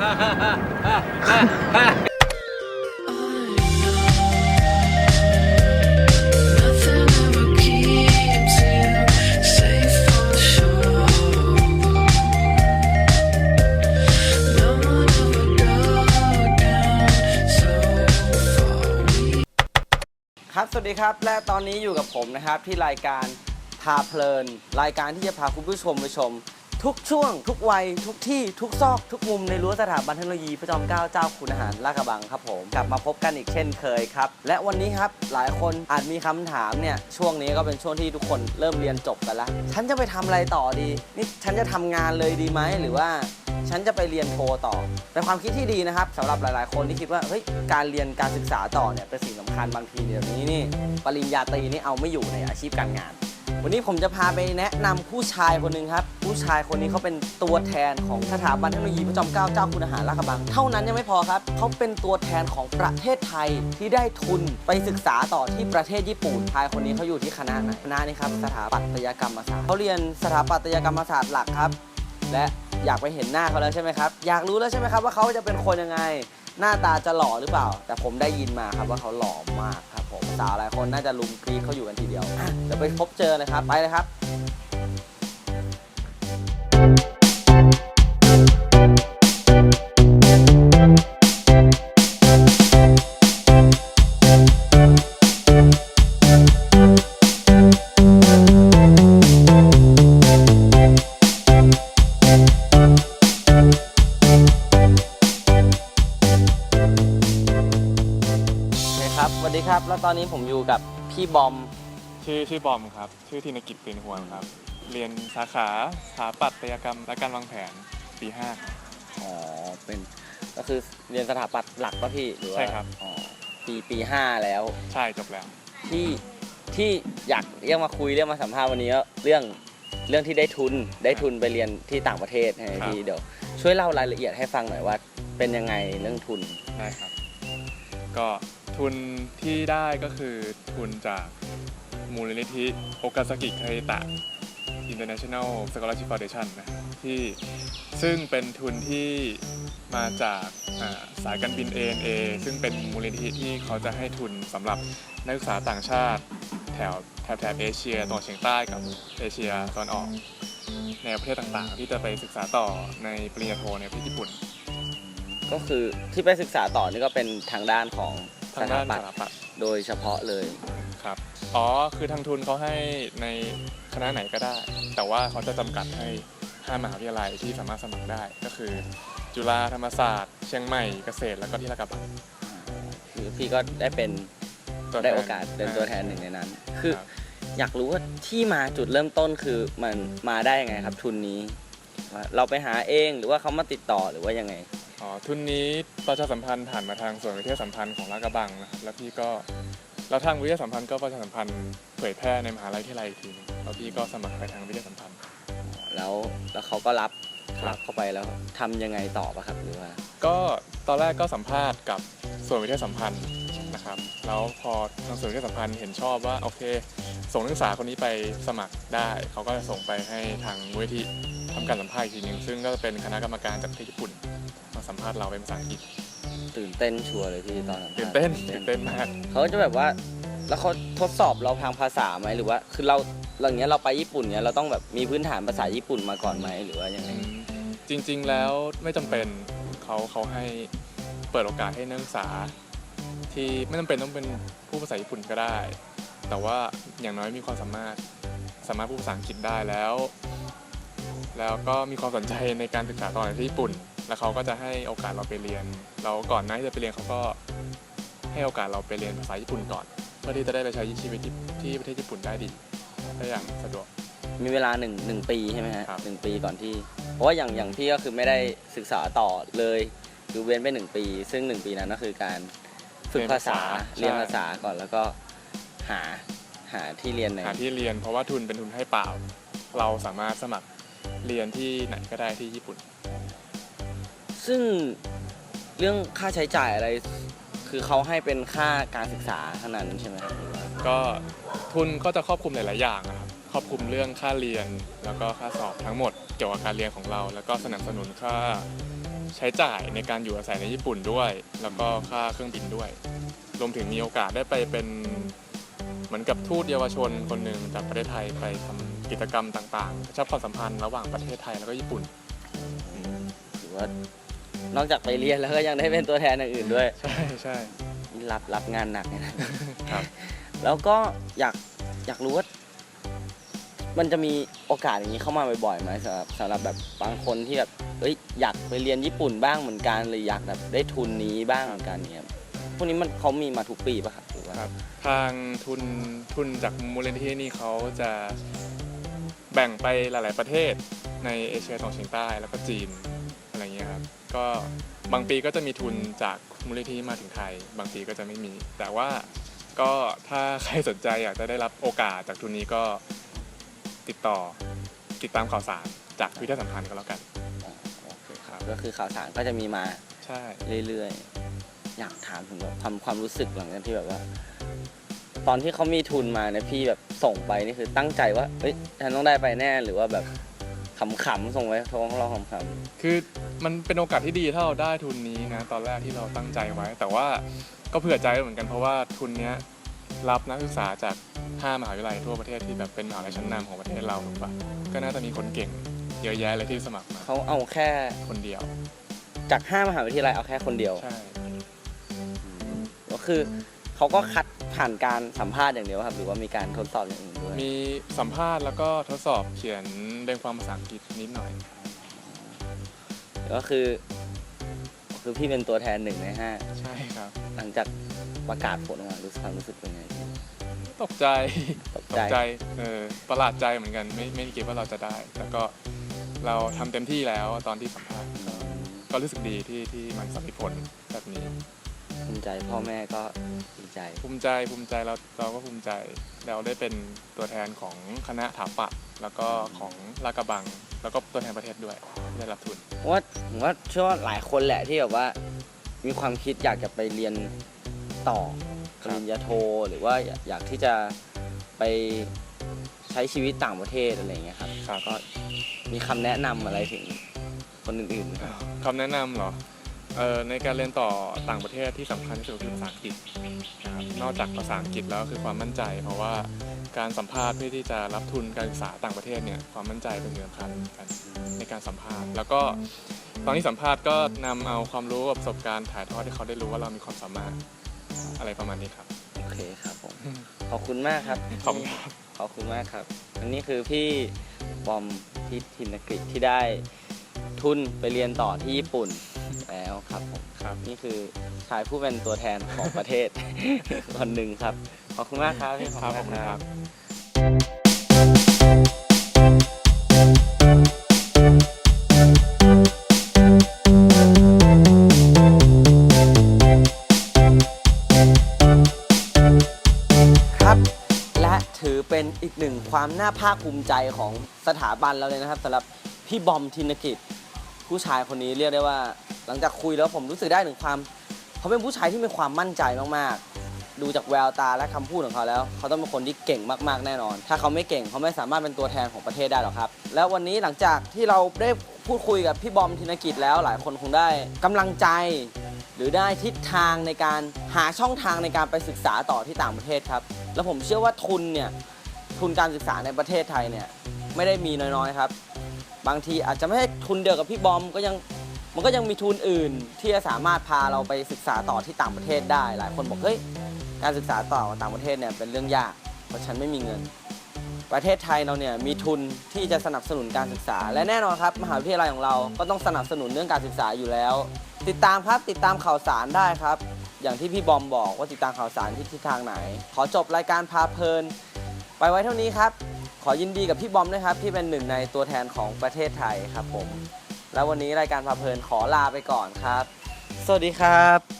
ครับ สวัสดีครับ และตอนนี้อยู่กับผมนะครับที่รายการพาเพลิน รายการที่จะพาคุณผู้ชมไปชม ทุกช่วง ทุกวัย ทุกที่ทุกซอก ทุกมุมในรั้วสถาบันเทคโนโลยีพระจอมเกล้าเจ้าคุณอาหารลาดกระบังครับผมกลับมาพบกันอีกเช่นเคยครับ และวันนี้ครับหลายคนอาจมีคำถามเนี่ยช่วงนี้ก็เป็นช่วงที่ทุกคนเริ่มเรียนจบกันแล้ว ฉันจะไปทำอะไรต่อดี นี่ฉันจะทำงานเลยดีไหมหรือว่า ฉันจะไปเรียนโทต่อเป็นความคิดที่ดีนะครับสำหรับหลาย ๆ คนที่คิดว่าเฮ้ยการเรียนการศึกษาต่อเนี่ยเป็นสิ่งสำคัญบางทีเดี๋ยวนี้นี่ปริญญาตรีนี่เอาไม่อยู่ในอาชีพการงาน วันนี้ผมจะพาไปแนะนำผู้ชายคนหนึ่งครับ ผู้ชายคนนี้เขาเป็นตัวแทนของสถาบันเทคโนโลยีพระจอมเกล้าเจ้าคุณอาหารลาดกระบัง เท่านั้นยังไม่พอครับ เขาเป็นตัวแทนของประเทศไทยที่ได้ทุนไปศึกษาต่อที่ประเทศญี่ปุ่น ชายคนนี้เขาอยู่ที่คณะไหนคณะนี้ครับสถาปัตยกรรมศาสตร์เขาเรียนสถาปัตยกรรมศาสตร์หลักครับ และอยากไปเห็นหน้าเขาแล้วใช่ไหมครับ อยากรู้แล้วใช่ไหมครับว่าเขาจะเป็นคนยังไง หน้าตาจะหล่อหรือเปล่า แต่ผมได้ยินมาครับว่าเขาหล่อมากครับ ผมสาวหลายคนน่าจะลุมกรีดเขาอยู่กันทีเดียวอะเดี๋ยวไปพบเจอเลยครับไปเลยครับ ตอนนี้ผมอยู่กับพี่บอม ชื่อชื่อบอมครับ ชื่อธินกิจกลิ่นหวนครับ เรียนสาขาสถาปัตยกรรมและการวางแผนปี5ครับ อ๋อ เป็น ก็คือเรียนสถาปัตย์หลักป่ะพี่หรือว่าใช่ครับ อ๋อปีปีห้าแล้ว ใช่จบแล้ว ที่ที่อยากเรียกมาคุยเรียกมาสัมภาษณ์วันนี้ก็เรื่องเรื่องที่ได้ทุนได้ทุนไปเรียนที่ต่างประเทศให้ครับ พี่เดี๋ยวช่วยเล่ารายละเอียดให้ฟังหน่อยว่า เป็นยังไงเรื่องทุน ได้ครับ ก็ ทุนที่ได้ก็คือทุนจากมูลนิธิโอกาซากิคาริตะ International Scholarship Foundation นะที่ซึ่งเป็นทุนที่มาจากสายการบิน ANA ซึ่งเป็นมูลนิธิที่เขาจะให้ทุนสำหรับนักศึกษาต่างชาติแถวแถบแถบเอเชียตะวันเฉียงใต้กับเอเชียตะวันออกในประเทศต่างๆ ที่จะไปศึกษาต่อในปริญญาโทในประเทศญี่ปุ่น ก็คือที่ไปศึกษาต่อนี่ก็เป็นทางด้านของ ทางถาด้านปัสตย์ถาปัตย์โดยเฉพาะเลย ครับ อ๋อ คือทางทุนเขาให้ในคณะไหนก็ได้ แต่ว่าเขาจะจำกัดให้ห้ามหาวิทยาลัยที่สามารถสมัครได้ ก็คือ จุฬาธรรมศาสตร์ เชียงใหม่เกษตร แล้วก็ที่ลาดกระบังคือพี่ก็ได้เป็นตัวแทนได้โอกาสเป็นตัวแทนหนึ่งในนั้น คือครับ อยากรู้ว่าที่มาจุดเริ่มต้นคือมันมาได้ยังไงครับทุนนี้ว่าเราไปหาเองหรือว่าเขามาติดต่อหรือว่ายังไง อ๋อทุนนี้ประชาสัมพันธ์ผ่านมาทางส่วนวิทยาสัมพันธ์ของลาดกระบังนะครับแล้วพี่ก็แล้วทางวิทยาสัมพันธ์ก็ประชาสัมพันธ์เผยแพร่ในมหาลัยที่ไรอีกทีหนึงแล้วพี่ก็สมัครไปทางวิทยาสัมพันธ์ แล้วแล้วเขาก็รับครับ รับเข้าไปแล้วทำยังไงต่อปะครับหรือว่า ก็ตอนแรกก็สัมภาษณ์กับส่วนวิทยาสัมพันธ์นะครับ แล้วพอทางส่วนวิทยาสัมพันธ์เห็นชอบว่าโอเค ส่งนักศึกษาคนนี้ไปสมัครได้ เขาก็จะส่งไปให้ทางมูลที่ทำการสัมภาษณ์อีกทีหนึงซึ่งก็จะเป็นคณะกรรมการจากประเทศญี่ปุ่น มาสัมภาษณ์เราเป็นภาษาอังกฤษตื่นเต้นชัวร์เลยพี่ตอนสัมภาษณ์ตื่นเต้นตื่นเต้นมาก เขาจะแบบว่าแล้วเขาทดสอบเราทางภาษาไหมหรือว่า คือเราเราอย่างเงี้ยเราไปญี่ปุ่นเนี้ยเราต้องแบบมีพื้นฐานภาษาญี่ปุ่นมาก่อนไหมหรือว่ายังไงจริง ๆ แล้วไม่จำเป็นเขาเขาให้เปิดโอกาสให้นักศึกษา ที่ไม่จำเป็นต้องเป็นผู้ภาษาญี่ปุ่นก็ได้ แต่ว่าอย่างน้อยมีความสามารถสามารถพูดภาษาอังกฤษได้แล้ว แล้วก็มีความสนใจในการศึกษาต่อในที่ญี่ปุ่น แล้วเขาก็จะให้โอกาสเราไปเรียน เราก่อนหน้าที่จะไปเรียนเขาก็ให้โอกาสเราไปเรียนภาษาญี่ปุ่นก่อน เพื่อที่จะได้ไปใช้ชีวิตที่ที่ประเทศญี่ปุ่นได้ดีได้อย่างสะดวก มีเวลาหนึ่งหนึ่งปีใช่ไหมฮะครับ หนึ่งปีก่อนที่ เพราะว่าอย่างอย่างพี่ก็คือไม่ได้ศึกษาต่อเลยคือเว้นไปหนึ่งปี ซึ่งหนึ่งปีนั้นก็คือการฝึกภาษาเรียนภาษาก่อนแล้วก็หาหาที่เรียนในหาที่เรียนเพราะว่าทุนเป็นทุนให้เปล่า เราสามารถสมัครเรียนที่ไหนก็ได้ที่ญี่ปุ่น ซึ่งเรื่องค่าใช้จ่ายอะไร คือเขาให้เป็นค่าการศึกษาเท่านั้นใช่ไหมครับหรือว่าก็ทุนก็จะครอบคลุมหลาย ๆ อย่างนะครับ ครอบคลุมเรื่องค่าเรียน แล้วก็ค่าสอบทั้งหมดเกี่ยวกับการเรียนของเรา แล้วก็สนับสนุนค่าใช้จ่ายในการอยู่อาศัยในญี่ปุ่นด้วย แล้วก็ค่าเครื่องบินด้วย รวมถึงมีโอกาสได้ไปเป็นเหมือนกับทูตเยาวชนคนหนึ่งจากประเทศไทยไปทำกิจกรรมต่าง ๆ กระชับความสัมพันธ์ระหว่างประเทศไทยแล้วก็ญี่ปุ่น ถือว่า นอกจากไปเรียนแล้วก็ยังได้เป็นตัวแทนอย่างอื่นด้วย ใช่ใช่รับรับงานหนักเนี่ยนะครับ แล้วก็อยากอยากรู้ว่ามันจะมีโอกาสอย่างนี้เข้ามาบ่อยๆไหมสำหรับสำหรับแบบบางคนที่แบบเอ้ยอยากไปเรียนญี่ปุ่นบ้างเหมือนกันหรืออยากแบบได้ทุนนี้บ้างเหมือนกันเนี่ยพวกนี้มันเขามีมาทุกปีป่ะครับหรือว่าครับ ทางทุนทุนจากมูลนิธินี่เขาจะแบ่งไปหลาย ๆ ประเทศในเอเชียตะวันออกเฉียงใต้แล้วก็จีน ก็บางปีก็จะมีทุนจากมูลนิธิมาถึงไทย บางปีก็จะไม่มี แต่ว่าก็ถ้าใครสนใจอยากจะได้รับโอกาสจากทุนนี้ก็ติดต่อติดตามข่าวสารจากวิทยาสัมพันธ์ก็แล้วกัน โอเคครับ ก็คือข่าวสารก็จะมีมาใช่ เรื่อยๆ อยากถามถึงแบบความความรู้สึกหลังจากที่แบบว่า ตอนที่เขามีทุนมาเนี่ยพี่แบบส่งไปนี่คือตั้งใจว่าเฮ้ยฉันต้องได้ไปแน่หรือว่าแบบ ขำๆส่งไว้ท้องเราขำคือมันเป็นโอกาสที่ดีถ้าเราได้ทุนนี้นะตอนแรกที่เราตั้งใจไว้ แต่ว่าก็เผื่อใจไว้เหมือนกันเพราะว่าทุนเนี้ยรับนักศึกษาจาก5มหาวิทยาลัยทั่วประเทศที่แบบเป็นมหาวิทยาลัยชั้นนำของประเทศเราถูกปะก็น่าจะมีคนเก่งเยอะแยะเลยที่สมัครมาๆเขาเอาแค่คนเดียว จากห้ามหาวิทยาลัยเอาแค่คนเดียว ใช่ ก็คือเขาก็คัดผ่านการสัมภาษณ์อย่างเดียวครับ หรือว่ามีการทดสอบอย่างอื่นด้วยมีสัมภาษณ์แล้วก็ทดสอบเขียน เรียงความภาษาอังกฤษนิดหน่อย ก็คือ คือพี่เป็นตัวแทนหนึ่งในห้าใช่ครับ หลังจากประกาศผลออกมารู้สึกความรู้สึกเป็นไง ตกใจตกตใจกใจ เออประหลาดใจเหมือนกัน ไม่ไม่ได้คิดว่าเราจะได้ แล้วก็เราทำเต็มที่แล้วตอนที่สัมภาษณ์ก็รู้สึกดีที่ที่มันสำเร็จผลแบบนี้ภูมิใจพ่อแม่ก็ดีใจ ภูมิใจภูมิใจเราเราก็ภูมิใจ เราได้เป็นตัวแทนของคณะถาปัตย์ แล้วก็ของลาดกระบัง แล้วก็ตัวแทนประเทศด้วยที่ได้รับทุนเพราะว่าผมว่าเชื่อว่าหลายคนแหละที่แบบว่า มีความคิดอยากจะไปเรียนต่อปครับริญญาโทหรือว่าอยากอยากที่จะไปใช้ชีวิตต่างประเทศอะไรอย่างเงี้ยครับครับ ก็มีคำแนะนำอะไรถึงคนอื่นๆไหมครับคำแนะนำเหรอเออในการเรียนต่อต่างประเทศที่สำคัญที่สุดคือภาษาอังกฤษนะครับนอกจากภาษาอังกฤษแล้วคือความมั่นใจ เพราะว่า การสัมภาษณ์เพื่อที่จะรับทุนการศึกษาต่างประเทศเนี่ยความมั่นใจเป็นสิ่งสำคัญเหมือนกันในการสัมภาษณ์ แล้วก็ตอนที่สัมภาษณ์ก็นำเอาความรู้กับประสบการณ์ถ่ายทอดให้เขาได้รู้ว่าเรามีความสามารถอะไรประมาณนี้ครับ โอเคครับผม ขอบคุณมากครับ ขอบคุณครับ ขอบคุณมากครับ อันนี้คือพี่บอมที่ทินกฤษที่ได้ทุนไปเรียนต่อที่ญี่ปุ่นแล้วครับผม ครับ นี่คือชายผู้เป็นตัวแทนของประเทศ คนหนึ่งครับ ขอบคุณมากครับพี่ครับขอบคุณมากครับ ครับ และถือเป็นอีกหนึ่งความน่าภาคภูมิใจของสถาบันเราเลยนะครับสำหรับพี่บอมธินกิจ ผู้ชายคนนี้เรียกได้ว่า หลังจากคุยแล้วผมรู้สึกได้ถึงความ เขาเป็นผู้ชายที่มีความมั่นใจมากๆ ดูจากแววตาและคำพูดของเขาแล้ว เขาต้องเป็นคนที่เก่งมากๆแน่นอน ถ้าเขาไม่เก่งเขาไม่สามารถเป็นตัวแทนของประเทศได้หรอกครับ แล้ววันนี้หลังจากที่เราได้พูดคุยกับพี่บอมธินกิจแล้วหลายคนคงได้กำลังใจ หรือได้ทิศทางในการหาช่องทางในการไปศึกษาต่อที่ต่างประเทศครับ แล้วผมเชื่อว่าทุนเนี่ยทุนการศึกษาในประเทศไทยเนี่ยไม่ได้มีน้อยๆครับ บางทีอาจจะไม่ใช่ทุนเดียวกับพี่บอมก็ยัง มันก็ยังมีทุนอื่นที่จะสามารถพาเราไปศึกษาต่อที่ต่างประเทศได้ หลายคนบอกเฮ้ยการศึกษาต่อต่างประเทศเนี่ยเป็นเรื่องยาก เพราะฉันไม่มีเงิน ประเทศไทยเราเนี่ยมีทุนที่จะสนับสนุนการศึกษา และแน่นอนครับมหาวิทยาลัยของเราก็ต้องสนับสนุนเรื่องการศึกษาอยู่แล้ว ติดตามครับติดตามข่าวสารได้ครับ อย่างที่พี่บอมบอกว่าติดตามข่าวสารที่ทิศทางไหน ขอจบรายการพาเพลิน ไปไว้เท่านี้ครับ ขอยินดีกับพี่บอมด้วยครับที่เป็นหนึ่งในตัวแทนของประเทศไทยครับผม แล้ววันนี้รายการพาเพลินขอลาไปก่อนครับ สวัสดีครับ